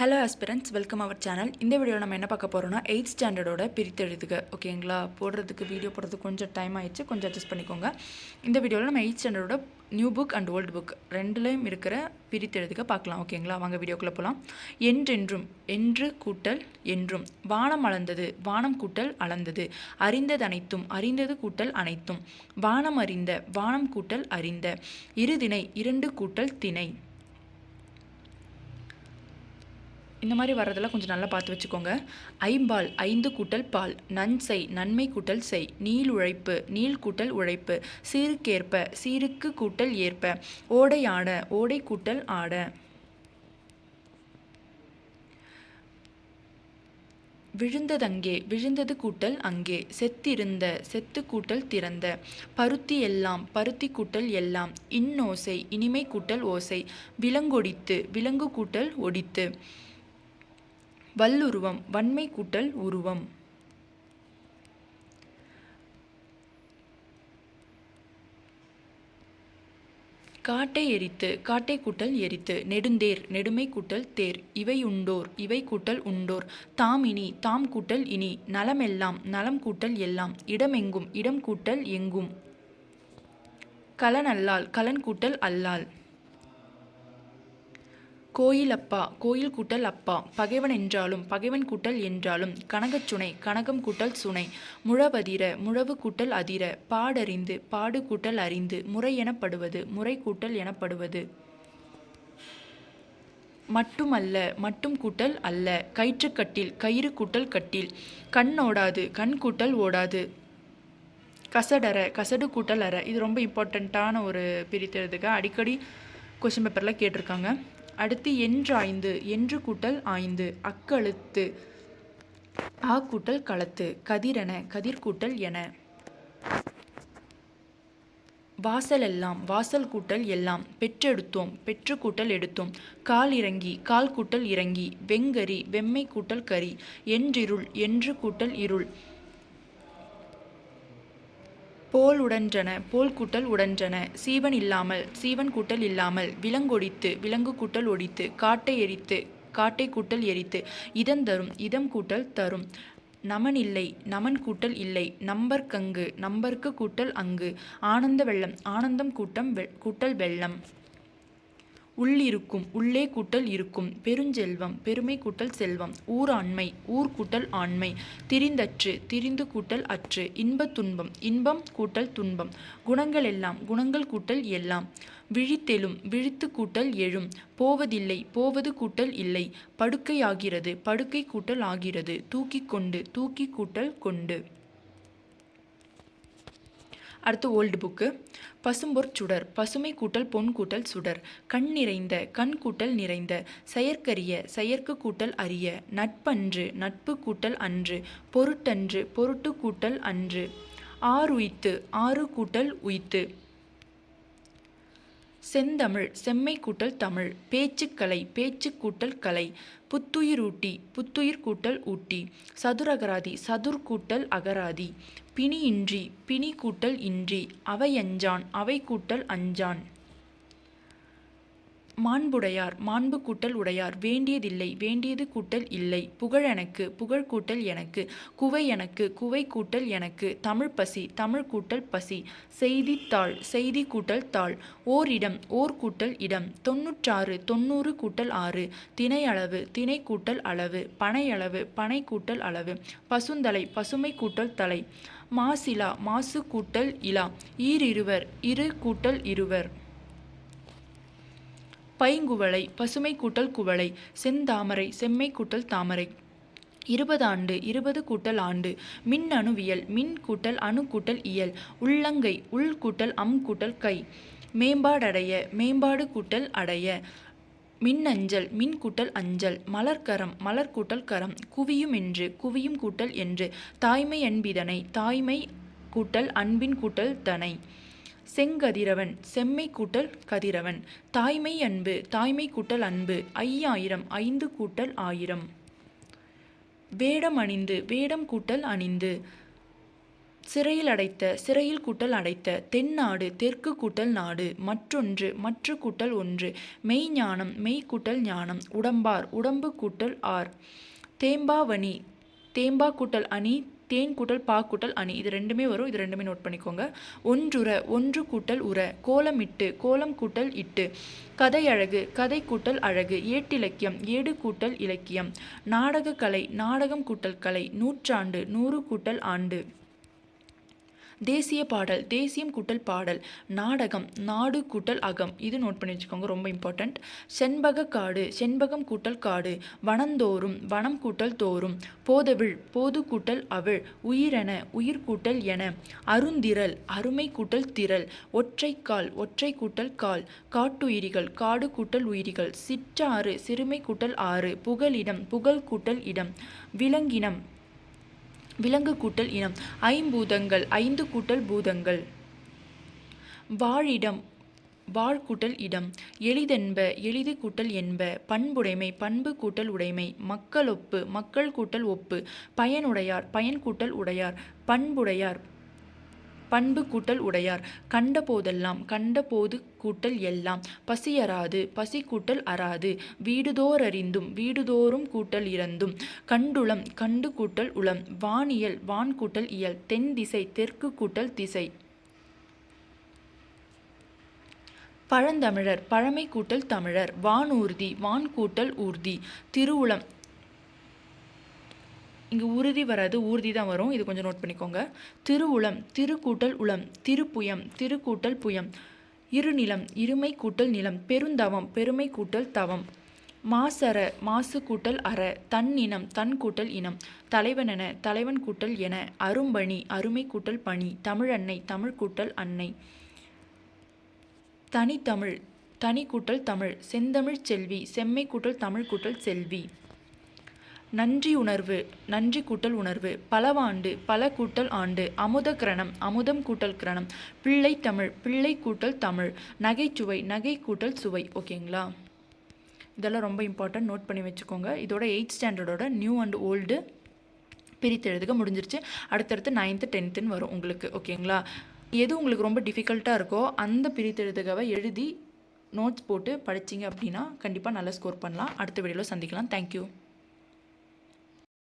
Hello aspirants welcome our channel இந்த வீடியோவில் நம்ம என்ன பார்க்க போகிறோம்னா எயிட் ஸ்டாண்டர்டோட பிரித்தெழுதுக. ஓகேங்களா போடுறதுக்கு வீடியோ போடுறதுக்கு கொஞ்சம் டைம் ஆயிடுச்சு. கொஞ்சம் அட்ஜஸ்ட் பண்ணிக்கோங்க. இந்த வீடியோவில் நம்ம eight ஸ்டாண்டர்டோட new book and old book ரெண்டுலேயும் இருக்கிற பிரித்தெழுதுக பார்க்கலாம். ஓகேங்களா வாங்க வீடியோக்குள்ளே போகலாம் என்றென்றும் என்று கூட்டல் என்றும். வானம் அளந்தது வானம் கூட்டல் அளந்தது. அறிந்தது அனைத்தும் அறிந்தது கூட்டல் அனைத்தும். வானம் அறிந்த வானம் கூட்டல் அறிந்த. இருதினை இரண்டு கூட்டல் திணை. இந்த மாதிரி வர்றதெல்லாம் கொஞ்சம் நல்லா பார்த்து வச்சுக்கோங்க. ஐம்பால் ஐந்து கூட்டல் பால். நன்சை நன்மை கூட்டல் செய். நீள் உழைப்பு நீள் கூட்டல் உழைப்பு. சீருக்கேற்ப சீருக்கு கூட்டல் ஏற்ப. ஓடை ஆட ஓடை கூட்டல் ஆட. விழுந்ததங்கே விழுந்தது கூட்டல் அங்கே. செத்திருந்த செத்து கூட்டல் திறந்த. பருத்தி எல்லாம் பருத்தி கூட்டல் எல்லாம். இன்னோசை இனிமை கூட்டல் ஓசை. விலங்கொடித்து விலங்கு கூட்டல் ஒடித்து. வல்லுருவம் வன்மை கூட்டல் உருவம். காட்டை எரித்து காட்டை கூட்டல் எரித்து நெடுந்தேர் நெடுமை கூட்டல் தேர் இவை உண்டோர் இவை கூட்டல் உண்டோர். தாம் இனி தாம் கூட்டல் இனி நலமெல்லாம் நலம் கூட்டல் எல்லாம் இடமெங்கும் இடம் கூட்டல் எங்கும். கலன் அல்லால் கலன் கூட்டல் அல்லால். கோயில் அப்பா கோயில் கூட்டல் அப்பா பகைவன் என்றாலும் பகைவன் கூட்டல் என்றாலும் கனகச்சுனை கனகம் கூட்டல் சுனை முழவதிர முழவு கூட்டல் அதிர பாடறிந்து பாடு கூட்டல் அறிந்து முறை எனப்படுவது முறை கூட்டல் எனப்படுவது. மட்டுமல்ல மட்டும் கூட்டல் அல்ல கயிற்றுக்கட்டில் கயிறு கூட்டல் கட்டில் கண் ஓடாது கண் கூட்டல் ஓடாது. கசடற கசடு கூட்டல் அற இது ரொம்ப இம்பார்ட்டண்ட்டான ஒரு பிரித்தெழுதுக அடிக்கடி கொஷின் பேப்பரில் கேட்டிருக்காங்க. அடுத்து என்றாய்ந்து என்று கூட்டல் ஆய்ந்து அக்கழுத்து. ஆ கூட்டல் களத்து கதிரென கதிர்கூட்டல் என. வாசல் எல்லாம் வாசல் கூட்டல் எல்லாம் பெற்றெடுத்தோம் பெற்று கூட்டல் எடுத்தோம். கால் இறங்கி கால் கூட்டல் இறங்கி வெங்கரி வெம்மை கூட்டல் கரி என்றிருள் என்று கூட்டல் இருள். போல் உடன்றன போல் கூட்டல் உடன்றன. சீவன் இல்லாமல் சீவன் கூட்டல் இல்லாமல் விலங்கொடித்து விலங்கு கூட்டல் ஒடித்து காட்டை எரித்து காட்டை கூட்டல் எரித்து இதம் தரும் இதம் கூட்டல் தரும். நமன் இல்லை நமன் கூட்டல் இல்லை நம்பர் கங்கு நம்பர்க்கு கூட்டல் அங்கு. ஆனந்த வெள்ளம் ஆனந்தம் கூட்டம் வெ கூட்டல் வெள்ளம். உள்ளிருக்கும் உள்ளே கூட்டல் இருக்கும். பெருஞ்செல்வம் பெருமை கூட்டல் செல்வம். ஊராண்மை ஆண்மை ஊர் கூட்டல் ஆண்மை. திரிந்தற்று திரிந்து கூட்டல் அற்று. இன்ப துன்பம் இன்பம் கூட்டல் துன்பம். குணங்கள் எல்லாம் குணங்கள் கூட்டல் எல்லாம். விழித்தெழும் விழித்து கூட்டல் எழும். போவதில்லை போவது கூட்டல் இல்லை. படுக்கையாகிறது படுக்கை கூட்டல் ஆகிறது. தூக்கி கொண்டு தூக்கி கூட்டல் கொண்டு. அடுத்து ஓல்டு புக்கு. பசும்பொற் சுடர் பசுமை கூட்டல் பொன் கூட்டல் சுடர் கண் நிறைந்த கண் கூட்டல் நிறைந்த செயற்கரிய செயற்கு கூட்டல் அரிய நட்பன்று நட்பு கூட்டல் அன்று பொருட்டன்று பொருட்டு கூட்டல் அன்று ஆறு உய்த்து ஆறு கூட்டல் உய்த்து. செந்தமிழ் செம்மை கூட்டல் தமிழ் பேச்சுக்கலை பேச்சு கூட்டல் கலை புத்துயிரூட்டி புத்துயிர் கூட்டல் ஊட்டி சதுரகராதி சதுர் கூட்டல் அகராதி பிணி இன்றி பிணி கூட்டல் இன்றி அவையஞ்சான் அவை கூட்டல் அஞ்சான். மாண்புடையார் மாண்பு கூட்டல் உடையார். வேண்டியதில்லை வேண்டியது கூட்டல் இல்லை. புகழ் எனக்கு புகழ் கூட்டல் எனக்கு. குவை எனக்கு குவை கூட்டல் எனக்கு. தமிழ் பசி தமிழ் கூட்டல் பசி. செய்தித்தாள் செய்தி கூட்டல் தாள். ஓர் இடம் ஓர் கூட்டல் இடம். தொன்னூற்றாறு தொண்ணூறு கூட்டல் ஆறு. திணை அளவு திணை கூட்டல் அளவு. பனை அளவு பனை கூட்டல் அளவு. பசுந்தலை பசுமை கூட்டல் தலை. மாசிலா மாசு கூட்டல் இலா. ஈரிருவர் இரு கூட்டல் இருவர். பைங்குவளை பசுமை கூட்டல் குவளை செந்தாமரை செம்மை கூட்டல் தாமரை. இருபது ஆண்டு இருபது கூட்டல் ஆண்டு மின் அணுவியல் மின் கூட்டல் அணு கூட்டல் இயல் உள்ளங்கை உள் கூட்டல் அம் கூட்டல் கை. மேம்பாடடைய மேம்பாடு கூட்டல் அடைய. மின்னஞ்சல் மின் கூட்டல் அஞ்சல் மலர்கரம் மலர் கூட்டல் கரம் குவியும் என்று குவியும் கூட்டல் என்று தாய்மை அன்பிதனை தாய்மை கூட்டல் அன்பின் கூட்டல் தனை. செங்கதிரவன் செம்மை கூட்டல் கதிரவன். தாய்மை அன்பு தாய்மை கூட்டல் அன்பு ஐயாயிரம் ஐந்து கூட்டல் ஆயிரம். வேடம் அணிந்து வேடம் கூட்டல் அணிந்து. சிறையில் அடைத்த சிறையில் கூட்டல் அடைத்த. தென்னாடு தெற்கு கூட்டல் நாடு மற்றொன்று மற்ற கூட்டல் ஒன்று. மெய்ஞானம் மெய் கூட்டல் ஞானம். உடம்பார் உடம்பு கூட்டல் ஆர். தேம்பாவணி தேம்பா கூட்டல் அணி தேன் கூட்டல் பா கூட்டல் அணி. இது ரெண்டுமே வரும். இது ரெண்டுமே நோட் பண்ணிக்கோங்க. ஒன்றுற ஒன்று கூட்டல் உர கோலமிட்டு கோலம் கூட்டல் இட்டு. கதை அழகு கதை கூட்டல் அழகு. ஏட்டிலக்கியம் ஏடு கூட்டல் இலக்கியம். நாடக கலை நாடகம் கூட்டல் கலை. நூற்றாண்டு நூறு கூட்டல் ஆண்டு. தேசிய பாடல் தேசியம் கூட்டல் பாடல் நாடகம் நாடு கூட்டல் அகம். இது நோட் பண்ணி வச்சுக்கோங்க ரொம்ப இம்பார்ட்டண்ட் செண்பக காடு செண்பகம் கூட்டல் காடு. வனந்தோறும் வனம் கூட்டல் தோறும். போதவிழ் போது கூட்டல் அவிழ் உயிரென உயிர் கூட்டல் என. அருந்திரல் அருமை கூட்டல் திரள். ஒற்றைக்கால் ஒற்றை கூட்டல் கால். காட்டுயிரிகள் காடு கூட்டல் உயிரிகள். சிற்றாறு சிறுமை கூட்டல் ஆறு. புகலிடம் புகழ் கூட்டல் இடம். விலங்கினம் விலங்கு கூட்டல் இனம். ஐம்பூதங்கள் ஐந்து கூட்டல் பூதங்கள். வாழிடம் வாழ்கூட்டல் இடம். எளிதென்ப எளிது கூட்டல் என்ப. பண்புடைமை பண்பு கூட்டல் உடைமை. மக்களொப்பு மக்கள் கூட்டல் ஒப்பு. பயனுடையார் பயன் கூட்டல் உடையார். பண்புடையார். பண்பு கூட்டல் உடையார். கண்ட போதெல்லாம் கண்ட போது கூட்டல் எல்லாம். பசியறாது பசி கூட்டல் அறாது. வீடுதோறறிந்தும் வீடுதோறும் கூட்டல் இறந்தும். கண்டுளம் கண்டு கூட்டல் உளம். வானியல் வான் கூட்டல் இயல். தென் திசை தெற்கு கூட்டல் திசை. பழந்தமிழர் பழமை கூட்டல் தமிழர். வானூர்தி வான் கூட்டல் ஊர்தி. திருவுளம் இங்கே உறுதி வராது ஊர்தி தான் வரும். இது கொஞ்சம் நோட் பண்ணிக்கோங்க. திருவுளம் திருக்கூட்டல் உளம் திருப்புயம் திருக்கூட்டல் புயம் இருநிலம் இருமை கூட்டல் நிலம் பெருந்தவம் பெருமை கூட்டல் தவம் மாசற மாசு கூட்டல் அற தன்னினம் தன் கூட்டல் இனம் தலைவனென தலைவன் கூட்டல் என அரும்பணி அருமை கூட்டல் பணி தமிழன்னை தமிழ் கூட்டல் அன்னை தனித்தமிழ் தனி கூட்டல் தமிழ் செந்தமிழ் செல்வி செம்மை கூட்டல் தமிழ் கூட்டல் செல்வி. நன்றி உணர்வு நன்றி கூட்டல் உணர்வு பலவாண்டு பல கூட்டல் ஆண்டு அமுத கிரணம் அமுதம் கூட்டல் கிரணம் பிள்ளை தமிழ் பிள்ளை கூட்டல் தமிழ் நகைச்சுவை நகை கூட்டல் சுவை ஓகேங்களா? இதெல்லாம் ரொம்ப இம்பார்ட்டன்ட் நோட் பண்ணி வச்சுக்கோங்க. இதோட எயிட் ஸ்டாண்டர்டோட நியூ அண்ட் ஓல்டு பிரித்து எழுதுக முடிஞ்சிருச்சு. அடுத்தடுத்து நைன்த்து டென்த்துன்னு வரும் உங்களுக்கு ஓகேங்களா? எது உங்களுக்கு ரொம்ப டிஃபிகல்ட்டாக இருக்கோ அந்த பிரித்தெழுதுகவை எழுதி நோட்ஸ் போட்டு படிச்சிங்க அப்படின்னா கண்டிப்பாக நல்லா ஸ்கோர் பண்ணலாம். அடுத்த வீடியோவில் சந்திக்கலாம். தேங்க்யூ